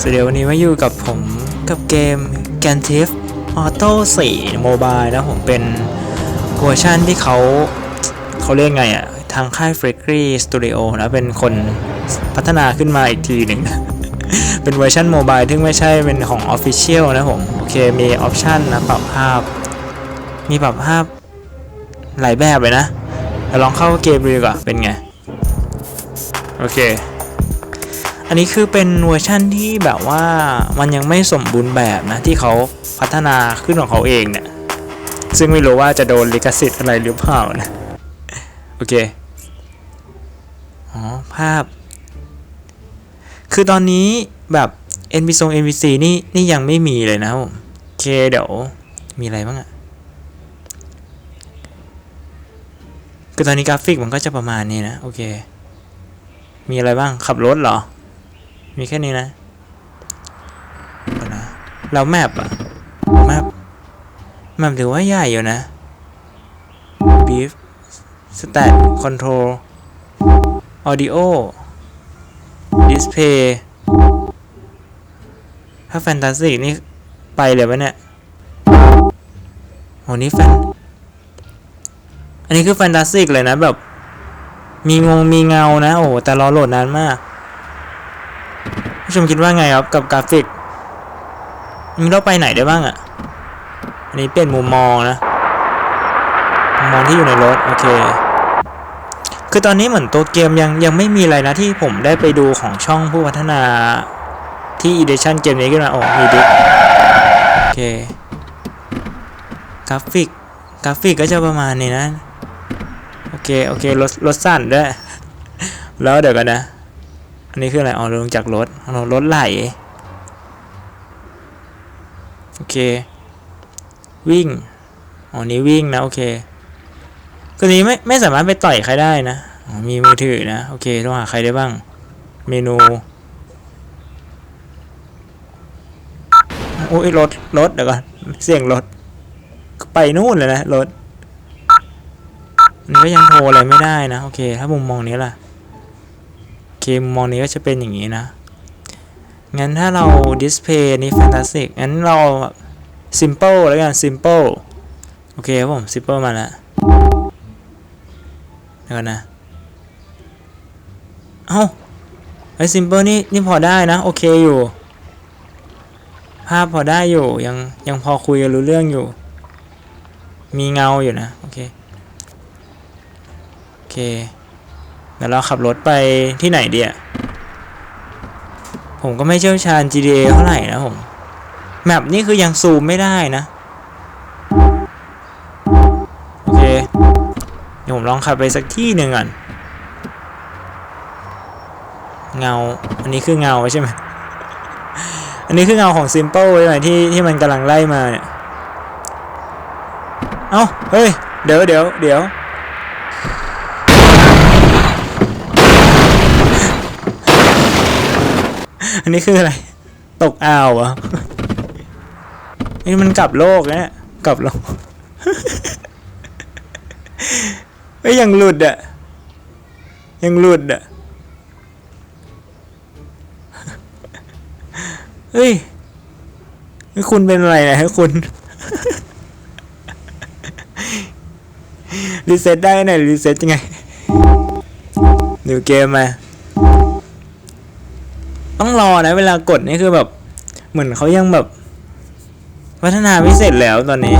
สวัสดีวันนี้มาอยู่กับผมกับเกม g a n t i f Auto 4 Mobile นะผมเป็นเวอร์ชันที่เขาเขาเรียกไงอะ่ะทางค่าย f r e a k y Studio นะเป็นคนพัฒนาขึ้นมาอีกทีหนึ่ง เป็นเวอร์ชันโมบายที่ไม่ใช่เป็นของ Official นะผม โอเคมีออปชันนะปรับภาพ มีปรับภาพหลายแบบเลยนะลองเข้าเกมดูดีกว่าเป็นไง โอเค อันนี้คือเป็นเวอร์ชั่นที่แบบว่ามันยังไม่สมบูรณ์แบบนะที่เขาพัฒนาขึ้นของเขาเองเนี่ย ซึ่งไม่รู้ว่าจะโดนลิขสิทธิ์อะไรหรือเปล่านะ โอเค อ๋อ ภาพ คือตอนนี้แบบ NPC NPC นี่นี่ยังไม่มีเลยนะผมโอเคเดี๋ยว มีอะไรบ้างอะคือตอนนี้กราฟิกมันก็จะประมาณนี้นะ โอเค มีอะไรบ้างขับรถเหรอ มีแค่นี้นะเดี๋ยวนะแล้วแมปอะแมปแมปถือว่าใหญ่อยู่นะ beef stat control audio display ถ้าแฟนตาซีนี่ไปเลยวะเนี่ยโหนี่แฟน อันนี้คือแฟนตาซีเลยนะแบบ มีงงมีเงานะ โอ้แต่รอโหลดนานมาก ผู้ชมคิดว่าไงครับกับกราฟิกมันเราไปไหนได้บ้างอะ่ะ อันนี้เปลี่ยนมุมมองนะมุมมองที่อยู่ในรถโอเค คือตอนนี้เหมือนตัวเกมยังยังไม่มีอะไรนะที่ผมได้ไปดูของช่องผู้พัฒนาที่ Edition เกมนี้ขึ้นมาโอ้มีดิโอเคกราฟิกกราฟิกก็จะประมาณนี้นะ โอเค โอเครถรถสั่นด้วย แล้วเดี๋ยวกันนะ อันนี้คืออะไรอ๋อลงจากรถรถไหลโอเค วิ่งอ๋อนี้วิ่งนะโอเคคือนี้ไม่ไม่สามารถไปต่อยใครได้นะมีมือถือนะโอเคต้องหาใครได้บ้าง เมนูโอ้ยรถรถเดี๋ยวก่อนเสียงรถไปนู่นเลยนะรถมันก็ยังโทรอะไรไม่ได้นะ โอเค ถ้ามุมมองนี้ล่ะ เคมุมองนี้ก็จะเป็นอย่างนี้นะ งั้นถ้าเราดิสเพย์นี้แฟนตาซีงั้นเรา simple แล้วกัน simple โอเคครับผม simple มาแล้วเดี๋ยวนนะ เอ้าไอ้ simple นี่นี่พอได้นะ โอเคอยู่ ภาพพอได้อยู่ ยังยังพอคุยกันรู้เรื่องอยู่ มีเงาอยู่นะ โอเค โอเค เดี๋ยวเราขับรถไปที่ไหนดีอะผมก็ไม่เชี่ยวชาญ GTA เท่าไหร่นะผม แมปนี่คือยังซูมไม่ได้นะ โอเค เดี๋ยวผมลองขับไปสักที่หนึ่งก่อน เงา อันนี้คือเงาใช่ไหม อันนี้คือเงาของ Simple ใช่ไหมที่ที่มันกำลังไล่มาเนี่ย เอ้า เฮ้ย เดี๋ยวเดี๋ยวเดี๋ยว อันนี้คืออะไร ตกอ่าวเหรอนี่มันกลับโลกนะกลับโลกเฮ้ยยังหลุดอะ ยังหลุดอะเฮ้ยนี่คุณเป็นอะไรนะให้คุณ รีเซ็ตได้ไหนรีเซ็ตยังไงนิวเกมมา ต้องรอนะ เวลากดนี่คือแบบ เหมือนเขายังแบบ พัฒนาไม่เสร็จแล้วตอนนี้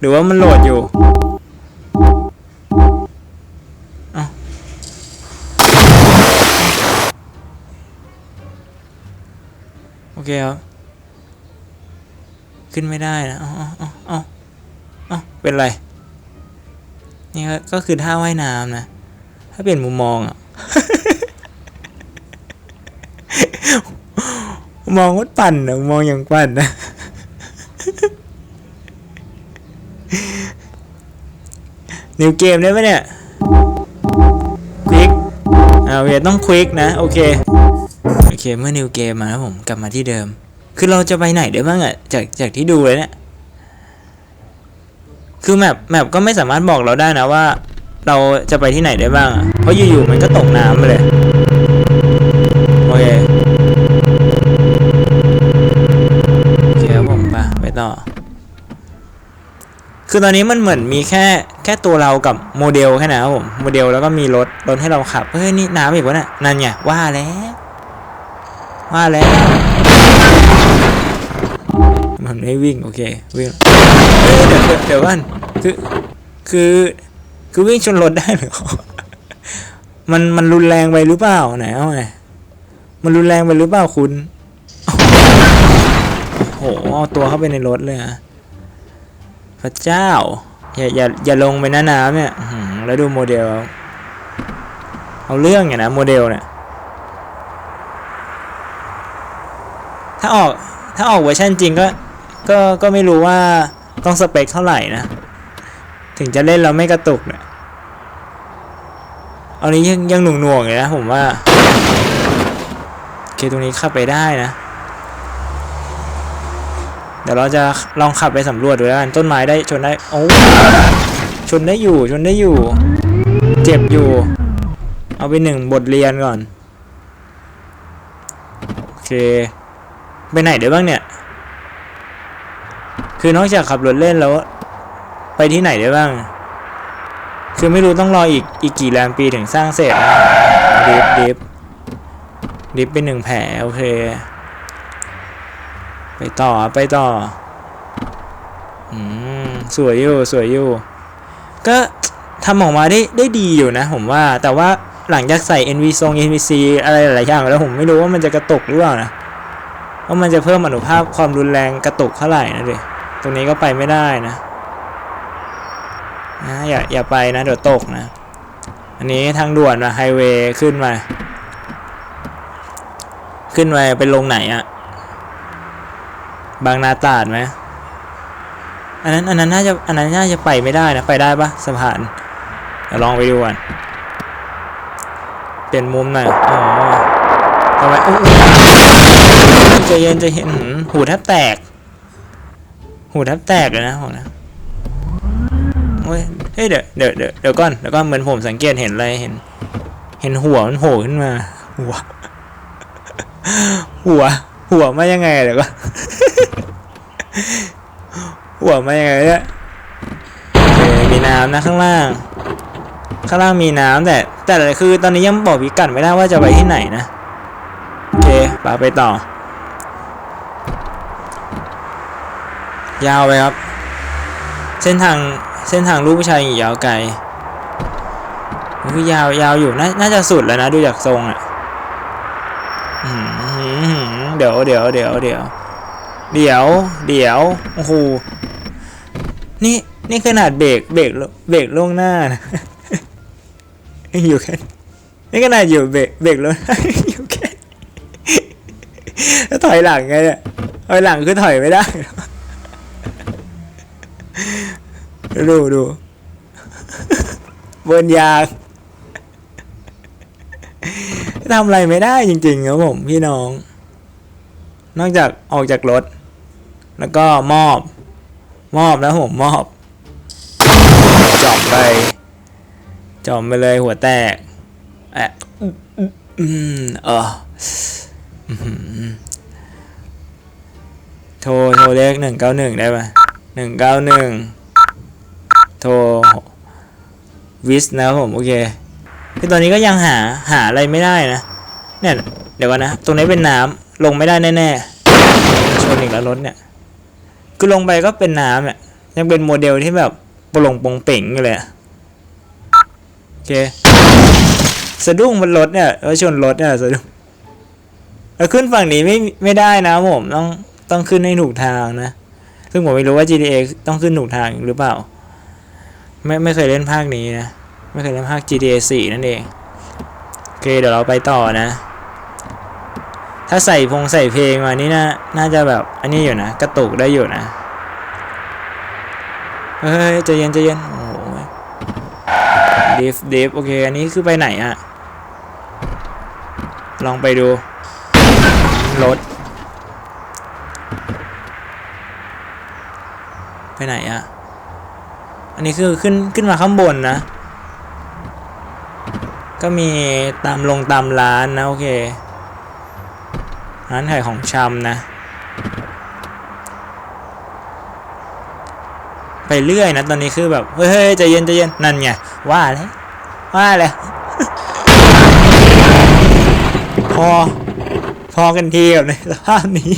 หรือว่ามันโหลดอยู่โอเคครับ ขึ้นไม่ได้นะเอ๋อาเอาเอาเอาเป็นไร นี่ก็คือท่าว่ายน้ำนะ ถ้าเปลี่ยนมุมมองอะมองว่าปั่นนะมองอย่างปั่นนะนิวเกมได้ไหมเนี่ยควิกอ่าโอเคต้องควิกนะ โอเค โอเค เมื่อนิวเกมมาแล้วผมกลับมาที่เดิม คือเราจะไปไหนได้บ้างอะจากจากที่ดูเลยเนี่ยคือแมปแมปก็ไม่สามารถบอกเราได้นะว่า เราจะไปที่ไหนได้บ้างอะเพราะอยู่ๆมันก็ตกน้ำไปเลย โอเคโอเคครับผมไปไปต่อ คือตอนนี้มันเหมือนมีแค่แค่ตัวเรากับโมเดลแค่นั้นครับผม โมเดลแล้วก็มีรถรถให้เราขับ เฮ้ยนี่น้ำอีกวะเนี่ยนั่นไงว่าแล้ว ว่าแล้วมันไม่วิ่งโอเควิ่งเดี๋ยวเดี๋ยวเดี๋ยวก่อนคือคือ คือวิ่งชนรถได้หรือมันมันรุนแรงไปหรือเปล่าไหนเอาไงมันรุนแรงไปหรือเปล่าคุณโอ้โหเอาตัวเข้าไปในรถเลยอะพระเจ้า อย่าอย่าอย่าลงไปหน้าน้ำเนี่ยแล้วดูโมเดล เอาเรื่องอย่างนะโมเดลเนี่ย ถ้าออกถ้าออกเวอร์ชันจริงก็ ก็ก็ไม่รู้ว่าต้องสเปคเท่าไหร่นะ ถึงจะเล่นเราไม่กระตุกเนี่ย เอานี้ยังยังหน่วงหน่วงอยู่นะผมว่าโอเคตรงนี้ขับไปได้นะ เดี๋ยวเราจะลองขับไปสำรวจดูแล้วกันต้นไม้ได้ชนได้โอ้ชนได้อยู่ชนได้อยู่ เจ็บอยู่ เอาไปหนึ่งบทเรียนก่อนโอเค ไปไหนได้บ้างเนี่ยคือนอกจากขับรถเล่นแล้ว ไปที่ไหนได้บ้าง คือไม่รู้ต้องรออีกอีกกี่แรมปีถึงสร้างเสร็จนะดิฟดิฟดิฟไปหนึ่งแผลโอเค ไปต่อไปต่ออืมสวยอยู่สวยอยู่ก็ทำออกมาได้ได้ดีอยู่นะผมว่าแต่ว่าหลังจากใส่ NV ทรง NVC อะไรหลายอย่างแล้วผมไม่รู้ว่ามันจะกระตุกหรือเปล่านะว่ามันจะเพิ่มอนุภาพความรุนแรงกระตุกเท่าไหร่นะดิตรงนี้ก็ไปไม่ได้นะ นะอย่าอย่าไปนะเดี๋ยวตกนะ อันนี้ทางด่วนมาไฮเวย์ขึ้นมา ขึ้นมาไปลงไหนอะบางนาตราดไหมอันนั้นอันนั้นน่าจะอันนั้นน่าจะไปไม่ได้นะไปได้ปะสะพานเดี๋ยวลองไปดูก่อนเปลี่ยนมุมหน่อยอ๋อทำไมอุ๊ยใจเย็นใจเย็นหูแทบแตก หูแทบแตกเลยนะผมนะ โอ้ยเฮ้ยเดี๋ยวเดี๋ยวเดี๋ยวก่อนเดี๋ยวก่อนเหมือนผมสังเกตเห็นอะไรเห็น เห็นหัวมันโผล่ขึ้นมาหัว หัว หัวมายังไงเดี๋ยวก่อนหัวมายังไงเนี่ยมีน้ำนะข้างล่าง ข้างล่างมีน้ำแต่ แต่คือตอนนี้ยังบอกพิกัดไม่ได้ว่าจะไปที่ไหนนะโอเคไปไปต่อ ยาวไปครับ เส้นทาง เส้นทางลูกผู้ชายยาวไกลคือยาวยาวอยู่นาน่าจะสุดแล้วนะดูจากทรงอะเดี๋ยวเดี๋ยวเดี๋ยวเดี๋ยวเดี๋ยวเดี๋ยวโอ้โหนี่นี่ขนาดเบรกเบรกเบรกล่วงหน้านะอยู่แค่นี่ขนาดอยู่เบรกเบรกล่วงอยู่แค่แล้วถอยหลังไงเนี่ยถอยหลังคือถอยไม่ได้ ดูดูบนยางทำอะไรไม่ได้จริงๆครับผมพี่น้อง นอกจากออกจากรถ แล้วก็มอบ มอบแล้วผมมอบ จอมไป จอมไปเลยหัวแตกแอะอืมเอออื้อหือโทร โทรเลขหนึ่งเก้าหนึ่งได้ปะหนึ่งเก้าหนึ่ง โทรวิสนะครับผม โอเคคือตอนนี้ก็ยังหาหาอะไรไม่ได้นะเนี่ยเดี๋ยวก่อนนะ ตรงนี้เป็นน้ำลงไม่ได้แน่ๆชนอีกแล้วรถเนี่ย คือลงไปก็เป็นน้ำเนี่ยยังเป็นโมเดลที่แบบปลงปงเป่งเลยโอเคสะดุ้งบนรถเนี่ยแล้วชนรถเนี่ยสะดุ้งแล้วขึ้นฝั่งนี้ไม่ไม่ได้นะผมต้องต้องขึ้นให้ถูกทางนะ ซึ่งผมไม่รู้ว่า GTA ต้องขึ้นถูกทางหรือเปล่า ไม่ไม่เคยเล่นภาคนี้นะ ไม่เคยเล่นภาค GTA 4 นั่นเอง โอเคเดี๋ยวเราไปต่อนะ ถ้าใส่พงใส่เพลงมานี่น่าน่าจะแบบอันนี้อยู่นะ กระตุกได้อยู่นะ เฮ้ยใจเย็นใจเย็นโอ้โหเดิฟดิฟโอเค อันนี้คือไปไหนอะลองไปดู รถ ไปไหนอะ อันนี้คือขึ้นขึ้นมาข้างบนนะ ก็มีตามลงตามร้านนะ โอเค ร้านขายของชำนะ ไปเรื่อยนะ ตอนนี้คือแบบ เฮ้ยใจเย็นใจเย็นนั่นไงว่าแล้วว่าแล้วพอ พอกันทีกับในสภาพนี้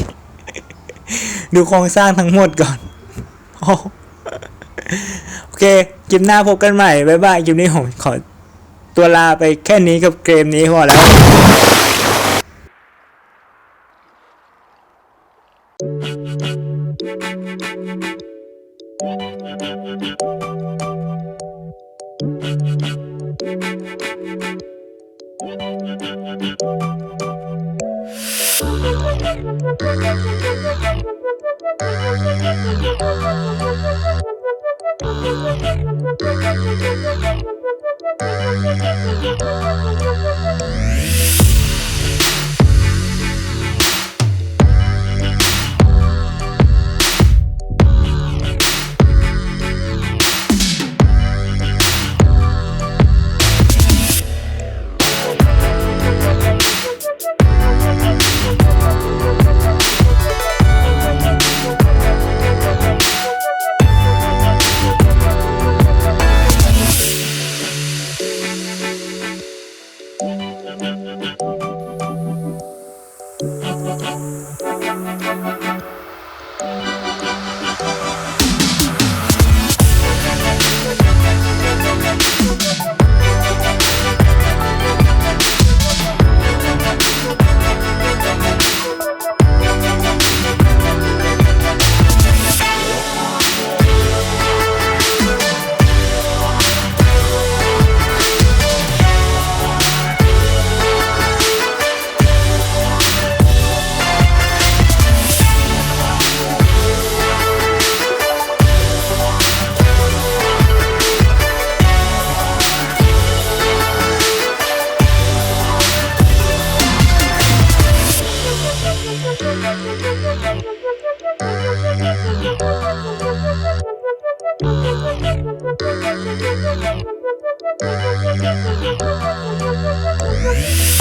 ดูโครงสร้างทั้งหมดก่อน โอ้โอ เคคลิปหน้าพบกันใหม่บ๊ายบายคลิปนี้ผมขอตัวลาไปแค่นี้กับเกมนี้พอแล้ว Thank you. Bye.